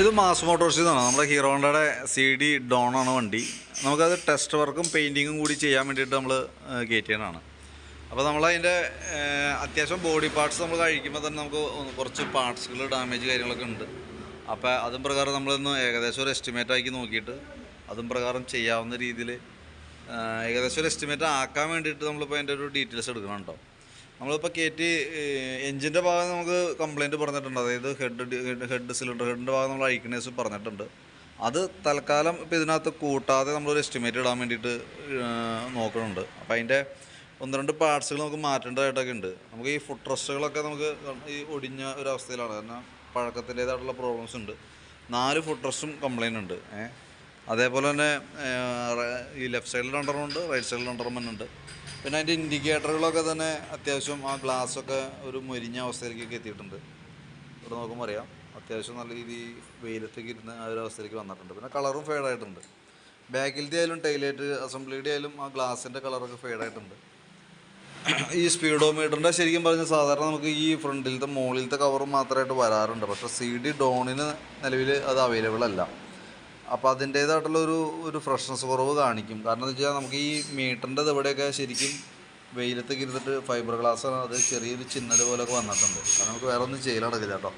ഇത് മാസ് മോട്ടോർസിൽ നിന്നാണ് നമ്മുടെ ഹീറോണ്ടയുടെ സി ഡി ഡോൺ ആണ് വണ്ടി. നമുക്കത് ടെസ്റ്റ് വർക്കും പെയിന്റിങ്ങും കൂടി ചെയ്യാൻ വേണ്ടിയിട്ട് നമ്മൾ കയറ്റിയതാണ് അപ്പോൾ നമ്മളതിന്റെ അത്യാവശ്യം ബോഡി പാർട്സ് നമ്മൾ കഴിക്കുമ്പോൾ തന്നെ നമുക്ക് കുറച്ച് പാർട്സുകൾ ഡാമേജ് കാര്യങ്ങളൊക്കെ ഉണ്ട്. അപ്പോൾ അതും പ്രകാരം നമ്മളിന്ന് ഏകദേശം ഒരു എസ്റ്റിമേറ്റ് ആക്കി നോക്കിയിട്ട് അതും പ്രകാരം ചെയ്യാവുന്ന രീതിയിൽ ഏകദേശം ഒരു എസ്റ്റിമേറ്റ് ആക്കാൻ വേണ്ടിയിട്ട് നമ്മളിപ്പോൾ അതിന്റെ ഒരു ഡീറ്റെയിൽസ് എടുക്കണം കേട്ടോ നമ്മളിപ്പോൾ കയറ്റി എഞ്ചിന്റെ ഭാഗം നമുക്ക് കംപ്ലൈന്റ് പറഞ്ഞിട്ടുണ്ട്. അതായത് ഹെഡ് ഹെഡ് സിലിണ്ടർ ഹെഡിന്റെ ഭാഗം നമ്മൾ അഴിക്കണേസ് പറഞ്ഞിട്ടുണ്ട്. അത് തൽക്കാലം ഇപ്പോൾ ഇതിനകത്ത് കൂട്ടാതെ നമ്മളൊരു എസ്റ്റിമേറ്റ് ഇടാൻ വേണ്ടിയിട്ട് നോക്കുന്നുണ്ട് അപ്പോൾ അതിന്റെ ഒന്ന് രണ്ട് പാർട്സുകൾ നമുക്ക് മാറ്റേണ്ടതായിട്ടൊക്കെ ഉണ്ട്. നമുക്ക് ഈ ഫുഡ് ട്രസ്റ്റുകളൊക്കെ നമുക്ക് ഈ ഒടിഞ്ഞ ഒരു അവസ്ഥയിലാണ്. കാരണം പഴക്കത്തിന്റേതായിട്ടുള്ള പ്രോബ്ലംസ് ഉണ്ട്. നാല് ഫുഡ് ട്രസ്റ്റും കംപ്ലൈന്റ് ഉണ്ട്. അതേപോലെ തന്നെ ഈ ലെഫ്റ്റ് സൈഡിൽ രണ്ടെണ്ണം ഉണ്ട് റൈറ്റ് സൈഡിൽ രണ്ടെണ്ണം ഉണ്ട്. പിന്നെ അതിന്റെ ഇൻഡിക്കേറ്ററുകളൊക്കെ തന്നെ അത്യാവശ്യം ആ ഗ്ലാസ്സൊക്കെ ഒരു മുരിഞ്ഞ അവസ്ഥയിലേക്കൊക്കെ എത്തിയിട്ടുണ്ട്. ഇവിടെ നോക്കുമ്പോൾ അറിയാം അത്യാവശ്യം നല്ല രീതിയിൽ വെയിലത്തേക്ക് ഇരുന്ന് ആ ഒരു അവസ്ഥയിലേക്ക് വന്നിട്ടുണ്ട്. പിന്നെ കളറും ഫെയ്ഡായിട്ടുണ്ട് ബാക്കിലത്തെ ആയാലും ടൈലൈറ്റ് അസംബ്ലിയുടെ ആയാലും ആ ഗ്ലാസിന്റെ കളറൊക്കെ ഫെയ്ഡായിട്ടുണ്ട് ഈ സ്പീഡോമീറ്ററിന്റെ ശരിക്കും പറഞ്ഞാൽ സാധാരണ നമുക്ക് ഈ ഫ്രണ്ടിലത്തെ മുകളിലത്തെ കവറും മാത്രമായിട്ട് വരാറുണ്ട്. പക്ഷേ സി ഡി ഡോണിന് നിലവിൽ അത് അവൈലബിൾ അല്ല. അപ്പോൾ അതിന്റേതായിട്ടുള്ള ഒരു ഒരു ഫ്രഷ്നസ് കുറവ് കാണിക്കും. കാരണം എന്താ വെച്ചാൽ നമുക്ക് ഈ മീറ്ററിന്റെ ഇവിടെയൊക്കെ ശരിക്കും വെയിലത്ത് ഇരുന്നിട്ട് ഫൈബർ ഗ്ലാസ് അത് ചെറിയൊരു ചിന്നൽ പോലെയൊക്കെ വന്നിട്ടുണ്ട്. കാരണം നമുക്ക് വേറെ ഒന്നും ചെയ്യൽ നടക്കില്ല കേട്ടോ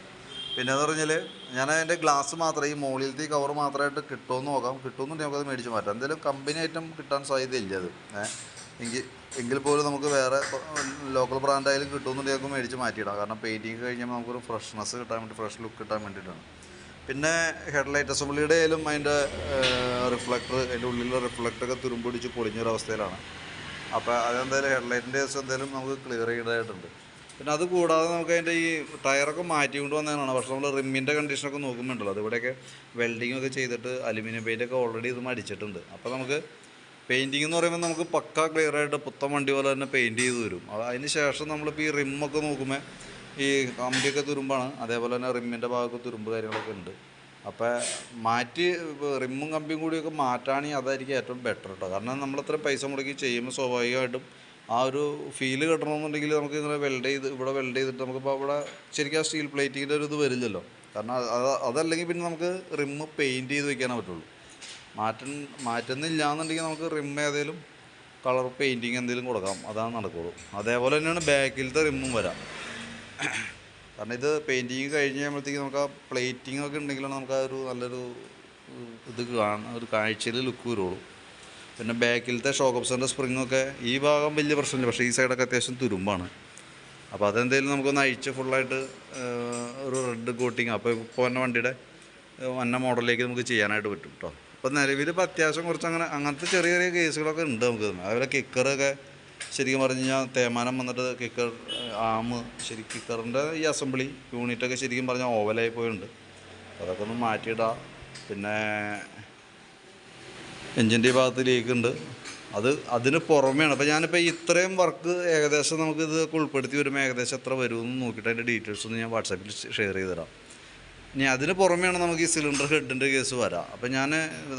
പിന്നെ എന്ന് പറഞ്ഞാൽ ഞാൻ അതിന്റെ ഗ്ലാസ് മാത്രമേ ഈ മുകളിലത്തെ കവർ മാത്രമായിട്ട് കിട്ടുമെന്ന് നോക്കാം. കിട്ടുമെന്നുണ്ടെങ്കിൽ നമുക്കത് മേടിച്ച് മാറ്റാം. എന്തായാലും കമ്പനി ഐറ്റം കിട്ടാൻ സാധ്യതയില്ല അത്. എങ്കിൽ എങ്കിൽ പോലും നമുക്ക് വേറെ ലോക്കൽ ബ്രാൻഡായാലും കിട്ടുമെന്നുണ്ടെങ്കിൽ നമുക്ക് മേടിച്ച് മാറ്റിയിടാം. കാരണം പെയിന്റിങ് കഴിഞ്ഞാൽ നമുക്കൊരു ഫ്രഷ്നെസ് കിട്ടാൻ വേണ്ടി ഫ്രഷ് ലുക്ക് കിട്ടാൻ വേണ്ടിയിട്ടാണ്. പിന്നെ ഹെഡ്ലൈറ്റ് അസംബ്ലിയുടെ ആയാലും അതിന്റെ റിഫ്ലക്ടർ അതിന്റെ ഉള്ളിലുള്ള റിഫ്ലക്ടറൊക്കെ തുരുമ്പിടിച്ച് പൊളിഞ്ഞൊരവസ്ഥയിലാണ് അപ്പോൾ അതെന്തായാലും ഹെഡ്ലൈറ്റിന്റെ ദിവസം എന്തായാലും നമുക്ക് ക്ലിയർ ചെയ്യേണ്ടതായിട്ടുണ്ട്. പിന്നെ അത് കൂടാതെ നമുക്ക് അതിന്റെ ഈ ടയറൊക്കെ മാറ്റി കൊണ്ട് വന്നതാണ്. പക്ഷേ നമ്മൾ റിമ്മിന്റെ കണ്ടീഷനൊക്കെ നോക്കുമ്പോണ്ടല്ലോ അത് ഇവിടെയൊക്കെ വെൽഡിംഗ് ഒക്കെ ചെയ്തിട്ട് അലുമിനിയം പെയിന്റൊക്കെ ഓൾറെഡി ഇത് മടിച്ചിട്ടുണ്ട് അപ്പോൾ നമുക്ക് പെയിന്റിംഗ് എന്ന് പറയുമ്പോൾ നമുക്ക് പക്ക ക്ലിയർ ആയിട്ട് വണ്ടി പോലെ തന്നെ പെയിന്റ് ചെയ്ത് തരും. അത് അതിന് ശേഷം നമ്മളിപ്പോൾ ഈ റിമ്മൊക്കെ നോക്കുമ്പോൾ ഈ കമ്പിയൊക്കെ തുരുമ്പാണ്. അതേപോലെ തന്നെ റിമ്മിന്റെ ഭാഗത്ത് തുരുമ്പ് കാര്യങ്ങളൊക്കെ ഉണ്ട്. അപ്പോൾ മാറ്റി റിമ്മും കമ്പിയും കൂടിയൊക്കെ മാറ്റുകയാണെങ്കിൽ അതായിരിക്കും ഏറ്റവും ബെറ്റർ കേട്ടോ കാരണം നമ്മളത്ര പൈസ മുടക്കി ചെയ്യുമ്പോൾ സ്വാഭാവികമായിട്ടും ആ ഒരു ഫീൽ കിട്ടണമെന്നുണ്ടെങ്കിൽ നമുക്ക് ഇങ്ങനെ വെൽഡ് ചെയ്ത് ഇവിടെ വെൽഡ് ചെയ്തിട്ട് നമുക്കിപ്പോൾ അവിടെ ശരിക്കും ആ സ്റ്റീൽ പ്ലേറ്റിങ്ങിന്റെ ഒരു ഇത് വരില്ലല്ലോ. കാരണം അത് അതല്ലെങ്കിൽ പിന്നെ നമുക്ക് റിമ്മ് പെയിന്റ് ചെയ്ത് വെക്കാനേ പറ്റുള്ളൂ. മാറ്റൻ മാറ്റുന്നില്ല എന്നുണ്ടെങ്കിൽ നമുക്ക് റിം ഏതെങ്കിലും കളർ പെയിന്റിങ് എന്തെങ്കിലും കൊടുക്കാം. അതാണ് നടക്കുള്ളൂ. അതേപോലെ തന്നെയാണ് ബാക്കിലത്തെ റിമ്മും വരാം. കാരണം ഇത് പെയിന്റിങ് കഴിഞ്ഞ് കഴിയുമ്പോഴത്തേക്ക് നമുക്ക് ആ പ്ലേറ്റിംഗ് ഒക്കെ ഉണ്ടെങ്കിലാണ് നമുക്ക് ആ ഒരു നല്ലൊരു ഇത് കാണാൻ ഒരു കാഴ്ചയിൽ ലുക്ക് വരുള്ളൂ. പിന്നെ ബാക്കിലത്തെ ഷോക്ക് ഓപ്ഷന്റെ സ്പ്രിങ്ങൊക്കെ ഈ ഭാഗം വലിയ പ്രശ്നമില്ല പക്ഷേ ഈ സൈഡൊക്കെ അത്യാവശ്യം തുരുമ്പാണ്. അപ്പോൾ അതെന്തെങ്കിലും നമുക്കൊന്ന് അഴിച്ച് ഫുള്ളായിട്ട് ഒരു റെഡ് കോട്ടിങ് അപ്പോൾ ഇപ്പോൾ തന്നെ വണ്ടിയുടെ വന്ന മോഡലിലേക്ക് നമുക്ക് ചെയ്യാനായിട്ട് പറ്റും കേട്ടോ അപ്പോൾ നിലവിൽ ഇപ്പോൾ അത്യാവശ്യം കുറച്ച് അങ്ങനെ അങ്ങനത്തെ ചെറിയ ചെറിയ കേസുകളൊക്കെ ഉണ്ട് നമുക്ക്. അതുപോലെ കിക്കറൊക്കെ ശരിക്കും പറഞ്ഞു കഴിഞ്ഞാൽ തേമാനം വന്നിട്ട് കിക്കർ ആമ് ശരി കിക്കറിന്റെ ഈ അസംബ്ലി യൂണിറ്റൊക്കെ ശരിക്കും പറഞ്ഞാൽ ഓവലായി പോയിട്ടുണ്ട്. അതൊക്കെ ഒന്ന് മാറ്റിയിടുക പിന്നെ എഞ്ചിന്റെ ഭാഗത്ത് ലീക്ക് ഉണ്ട്. അത് അതിന് പുറമെയാണ്. അപ്പോൾ ഞാനിപ്പോൾ ഇത്രയും വർക്ക് ഏകദേശം നമുക്ക് ഇത് ഉൾപ്പെടുത്തി വരുമ്പോൾ ഏകദേശം എത്ര വരുമെന്ന് നോക്കിയിട്ട് അതിന്റെ ഡീറ്റെയിൽസ് ഒന്ന് ഞാൻ വാട്സാപ്പിൽ ഷെയർ ചെയ്ത് തരാം. ഇനി അതിന് പുറമെയാണ് നമുക്ക് ഈ സിലിണ്ടർ ഹെഡിന്റെ കേസ് വരാം. അപ്പോൾ ഞാൻ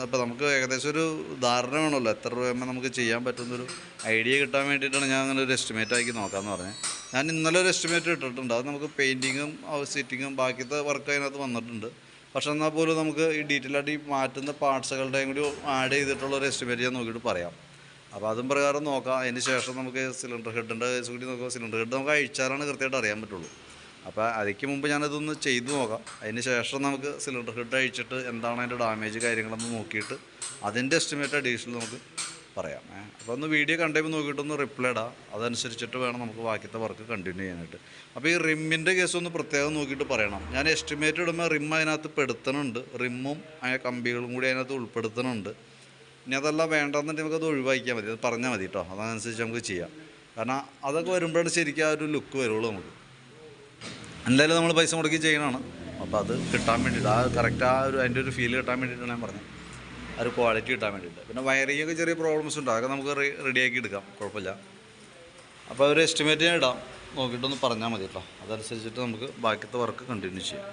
അപ്പോൾ നമുക്ക് ഏകദേശം ഒരു ധാരണ വേണമല്ലോ എത്ര രൂപയുമ്പോൾ നമുക്ക് ചെയ്യാൻ പറ്റുന്നൊരു ഐഡിയ കിട്ടാൻ വേണ്ടിയിട്ടാണ് ഞാൻ അങ്ങനെ ഒരു എസ്റ്റിമേറ്റ് ആക്കി നോക്കാമെന്ന് പറഞ്ഞത് ഞാൻ ഇന്നലെ ഒരു എസ്റ്റിമേറ്റ് ഇട്ടിട്ടുണ്ട്. അത് നമുക്ക് പെയിന്റിങ്ങും സീറ്റിങ്ങും ബാക്കിയത്തെ വർക്ക് അതിനകത്ത് വന്നിട്ടുണ്ട്. പക്ഷെ എന്നാൽ പോലും നമുക്ക് ഈ ഡീറ്റെയിൽ ആയിട്ട് ഈ മാറ്റുന്ന പാർട്സുകളുടെയും കൂടി ആഡ് ചെയ്തിട്ടുള്ള ഒരു എസ്റ്റിമേറ്റ് ഞാൻ നോക്കിയിട്ട് പറയാം. അപ്പോൾ അതും പ്രകാരം നോക്കാം. അതിന് ശേഷം നമുക്ക് സിലിണ്ടർ ഹെഡിന്റെ കേസ് കൂടി നോക്കാം. സിലിണ്ടർ ഹെഡ് നമുക്ക് അഴിച്ചാലാണ് കൃത്യമായിട്ട് അറിയാൻ പറ്റുള്ളൂ. അപ്പോൾ അതിക്ക് മുമ്പ് ഞാനതൊന്ന് ചെയ്തു നോക്കാം. അതിന് ശേഷം നമുക്ക് സിലിണ്ടർ ഹെഡ് അഴിച്ചിട്ട് എന്താണ് അതിന്റെ ഡാമേജ് കാര്യങ്ങളൊന്ന് നോക്കിയിട്ട് അതിന്റെ എസ്റ്റിമേറ്റ് അഡീഷണൽ നമുക്ക് പറയാം. അപ്പോൾ ഒന്ന് വീഡിയോ കണ്ടുമ്പോൾ നോക്കിയിട്ടൊന്ന് റിപ്ലൈ ഇടാം. അതനുസരിച്ചിട്ട് വേണം നമുക്ക് ബാക്കിയത്തെ വർക്ക് കണ്ടിന്യൂ ചെയ്യാനായിട്ട്. അപ്പോൾ ഈ റിമ്മിന്റെ കേസ് ഒന്ന് പ്രത്യേകം നോക്കിയിട്ട് പറയണം. ഞാൻ എസ്റ്റിമേറ്റ് ഇടുമ്പോൾ റിം അതിനകത്ത് പെടുത്തണുണ്ട്. റിമ്മും അതിന്റെ കമ്പികളും കൂടി അതിനകത്ത് ഉൾപ്പെടുത്തണുണ്ട്. ഇനി അതല്ല വേണ്ടെന്നുണ്ടെങ്കിൽ നമുക്കത് ഒഴിവാക്കിയാൽ മതി. അത് പറഞ്ഞാൽ മതി കേട്ടോ അതനുസരിച്ച് നമുക്ക് ചെയ്യാം. കാരണം അതൊക്കെ വരുമ്പോഴാണ് ശരിക്കും ആ ഒരു ലുക്ക് വരുള്ളൂ നമുക്ക്. എന്തായാലും നമ്മൾ പൈസ മുടക്കി ചെയ്യണമാണ് അപ്പോൾ അത് കിട്ടാൻ വേണ്ടിയിട്ട് ആ കറക്റ്റ് ആ ഒരു അതിന്റെ ഒരു ഫീൽ കിട്ടാൻ വേണ്ടിയിട്ടാണ് ഞാൻ പറഞ്ഞത്. ആ ഒരു ക്വാളിറ്റി കിട്ടാൻ വേണ്ടിയിട്ട് പിന്നെ വയറിംഗ് ഒക്കെ ചെറിയ പ്രോബ്ലംസ് ഉണ്ട്. അതൊക്കെ നമുക്ക് റെഡിയാക്കി എടുക്കാം. കുഴപ്പമില്ല. അപ്പോൾ ഒരു എസ്റ്റിമേറ്റ് ഞാൻ ഇടാം. നോക്കിയിട്ടൊന്ന് പറഞ്ഞാൽ മതി കേട്ടോ അതനുസരിച്ചിട്ട് നമുക്ക് ബാക്കിയത്തെ വർക്ക് കണ്ടിന്യൂ ചെയ്യാം.